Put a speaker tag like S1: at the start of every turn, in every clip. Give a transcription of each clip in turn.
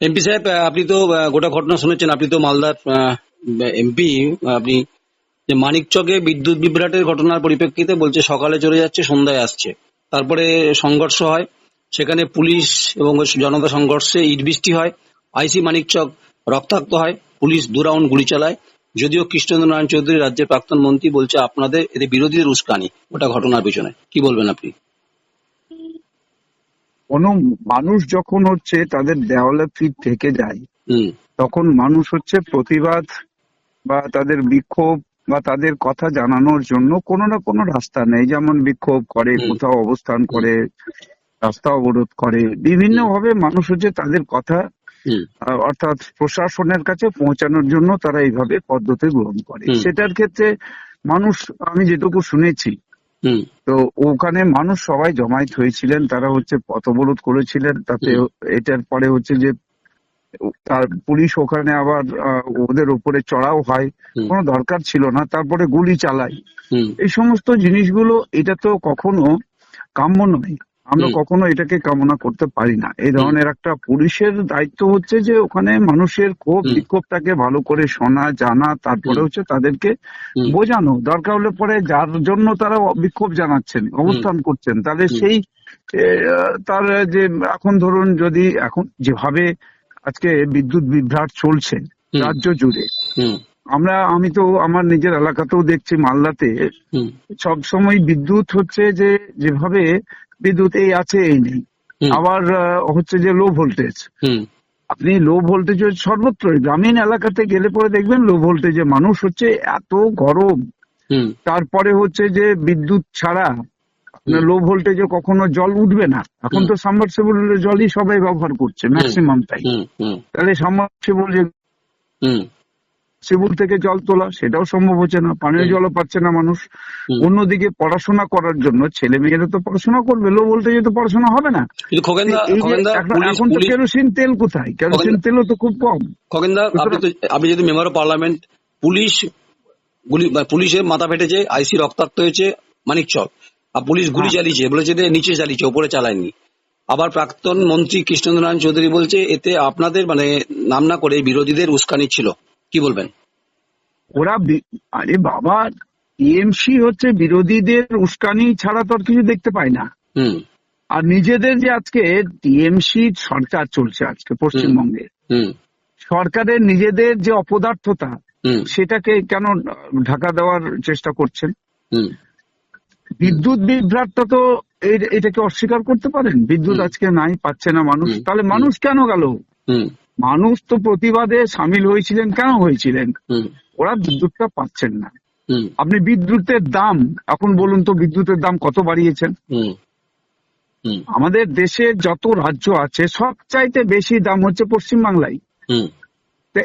S1: MP সাহেব আপনি তো গোটা ঘটনা শুনেছেন। আপনি তো মালদার এমপি আপনি যে মানিকচকে বিদ্যুৎ বিভ্রাটের ঘটনার পরিপ্রেক্ষিতে বলছে, সকালে চলে যাচ্ছে, সন্ধ্যায় আসছে। তারপরে সংঘর্ষ হয়। সেখানে পুলিশ এবং জনতা সংঘর্ষে ইট বৃষ্টি হয়। আইসি মানিকচক রক্তাক্ত হয়। পুলিশ দু রাউন্ড গুলি চালায়। যদিও কৃষ্ণেন্দ্র নারায়ণ চৌধুরী রাজ্যের প্রাক্তন মন্ত্রী বলছে, আপনাদের এতে বিরোধীদের উস্কানি। ওটা ঘটনার পিছনে। কি বলবেন আপনি?
S2: কোনো মানুষ যখন হচ্ছে তাদের দেওয়ালে ফিট থেকে যায় তখন মানুষ হচ্ছে প্রতিবাদ বা তাদের বিক্ষোভ বা তাদের কথা জানানোর জন্য কোনো না কোনো রাস্তা নেই। যেমন বিক্ষোভ করে কোথাও অবস্থান করে রাস্তা অবরোধ করে। বিভিন্ন ভাবে মানুষ হচ্ছে তাদের কথা অর্থাৎ প্রশাসনের কাছে পৌঁছানোর জন্য তারা এইভাবে পদ্ধতি গ্রহণ করে। সেটার ক্ষেত্রে মানুষ আমি যেটুকু শুনেছি তো ওখানে মানুষ সবাই জমায়েত হয়েছিলেন তারা হচ্ছে পথ অবরোধ করেছিলেন তাতে এটার পরে হচ্ছে যে তার পুলিশ ওখানে আবার ওদের উপরে চড়াও হয় কোনো দরকার ছিল না তারপরে গুলি চালায়। এই সমস্ত জিনিসগুলো এটা তো কখনো কাম্য নয়। আমরা কখনো এটাকে কামনা করতে পারি না। এই ধরনের একটা পুলিশের দায়িত্ব হচ্ছে যে ওখানে মানুষের ক্ষোভ বিক্ষোভটাকে ভালো করে শোনা জানা তারপরে হচ্ছে তাদেরকে বোঝানো। দরকার হলে পরে যার জন্য তারা বিক্ষোভ জানাচ্ছেন অবস্থান করছেন তাহলে
S1: হুম।
S2: সেই তার যে এখন ধরুন যদি এখন যেভাবে আজকে বিদ্যুৎ বিভ্রাট চলছে রাজ্য জুড়ে আমরা আমি তো আমার নিজের এলাকাতেও দেখছি মালদাতে সবসময় বিদ্যুৎ হচ্ছে যে যেভাবে বিদ্যুৎ এই আছে এই নেই। আবার হচ্ছে যে লো ভোল্টেজ
S1: হুম।
S2: আপনি লো ভোল্টেজ সর্বত্রই গ্রামীণ এলাকাতে গেলে পরে দেখবেন লো ভোল্টেজে মানুষ হচ্ছে এত গরম। তারপরে হচ্ছে যে বিদ্যুৎ ছাড়া লো ভোল্টেজে কখনো জল উঠবে না। এখন। তো সাবমার্সিবল জলই সবাই ব্যবহার করছে ম্যাক্সিমাম
S1: তাই।
S2: তাহলে সাবমার্সিবল সিবুল থেকে জল তোলা সেটাও সম্ভব হচ্ছে না। পানীয়। জলও পাচ্ছে না মানুষ। অন্যদিকে পড়াশোনা করার জন্য ছেলে মেয়েরা তো পড়াশোনা করবে লো ভোল্টেজে তো পড়াশোনা হবে না। এখন- তো কেরোসিন তেল কোথায়? কেরোসিন তেলও তো খুব কম।
S1: খোকেনদা আপনি যেহেতু মেম্বার অফ পার্লামেন্ট পুলিশ গুলি পুলিশের মাথা ফেটেছে আইসি রক্তাক্ত হয়েছে মানিকচক আর পুলিশ গুলি
S2: হ্যাঁ।
S1: চালিয়েছে বলেছে যে নিচে চালিয়েছে ওপরে চালায়নি। আবার প্রাক্তন মন্ত্রী কৃষ্ণেন্দ্র নারায়ণ চৌধুরী বলছে এতে আপনাদের মানে নাম না করে বিরোধীদের উস্কানি ছিল। কি বলবেন?
S2: ওরা আরে বাবা টিএমসি হচ্ছে বিরোধীদের উস্কানি ছাড়া তো আর কিছু দেখতে পায় না। আর নিজেদের যে আজকে টিএমসি সরকার চলছে আজকে পশ্চিমবঙ্গে সরকারের নিজেদের যে অপদার্থতা সেটাকে কেন ঢাকা দেওয়ার চেষ্টা করছেন?
S1: হুম।
S2: বিদ্যুৎ বিভ্রাটটা তো এটাকে অস্বীকার করতে পারেন? বিদ্যুৎ আজকে নাই পাচ্ছে না মানুষ। তাহলে মানুষ কেন গেল?
S1: হুম।
S2: মানুষ তো প্রতিবাদে সামিল হয়েছিলেন কেন হয়েছিলেন? ওরা বিদ্যুৎটা পাচ্ছেন না। আপনি বিদ্যুতের দাম এখন বলুন তো বিদ্যুতের দাম কত বাড়িয়েছেন? আমাদের দেশে যত রাজ্য আছে সব চাইতে বেশি দাম হচ্ছে পশ্চিমবাংলায়।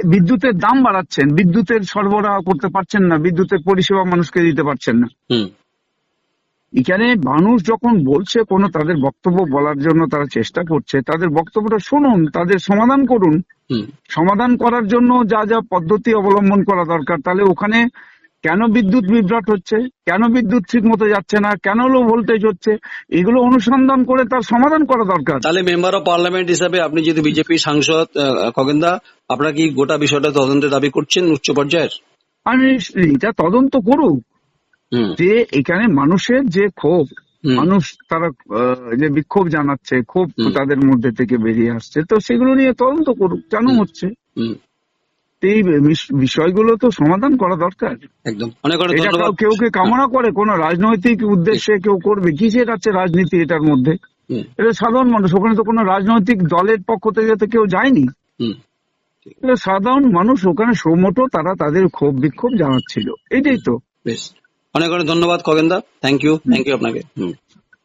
S2: বিদ্যুতের দাম বাড়াচ্ছেন বিদ্যুতের সরবরাহ করতে পারছেন না বিদ্যুতের পরিষেবা মানুষকে দিতে পারছেন না। এখানে মানুষ যখন বলছে কোনো তাদের বক্তব্য বলার জন্য তারা চেষ্টা করছে তাদের বক্তব্যটা শুনুন তাদের সমাধান করুন। সমাধান করার জন্য যা যা পদ্ধতি অবলম্বন করা দরকার তাহলে ওখানে কেন বিদ্যুৎ বিভ্রাট হচ্ছে কেন বিদ্যুৎ ঠিক মতো যাচ্ছে না কেন লো ভোল্টেজ হচ্ছে এগুলো অনুসন্ধান করে তার সমাধান করা দরকার।
S1: তাহলে মেম্বার অফ পার্লামেন্ট হিসাবে আপনি যেহেতু বিজেপি সাংসদ খগেনদা আপনারা কি গোটা বিষয়টা তদন্তের দাবি করছেন উচ্চ পর্যায়ের?
S2: আমি এটা তদন্ত করুক। যে এখানে মানুষের যে ক্ষোভ মানুষ তারা যে বিক্ষোভ জানাচ্ছে ক্ষোভ তাদের মধ্যে থেকে বেরিয়ে আসছে তো সেগুলো নিয়ে তদন্ত করুক কেন হচ্ছে। এই বিষয়গুলো তো সমাধান করা দরকার।
S1: একদম। অনেক
S2: কেউ- কে কামনা করে? কোন রাজনৈতিক উদ্দেশ্যে কেউ করবে? কিসের আছে রাজনীতি এটার মধ্যে? এটা সাধারণ মানুষ ওখানে তো কোনো রাজনৈতিক দলের পক্ষ থেকে তো কেউ যায়নি। সাধারণ মানুষ ওখানে সৌমটো তারা তাদের ক্ষোভ বিক্ষোভ জানাচ্ছিল। এটাই তো।
S1: বেশ। অনেক অনেক ধন্যবাদ খগেনদা। থ্যাংক ইউ থ্যাংক ইউ আপনাকে। হুম।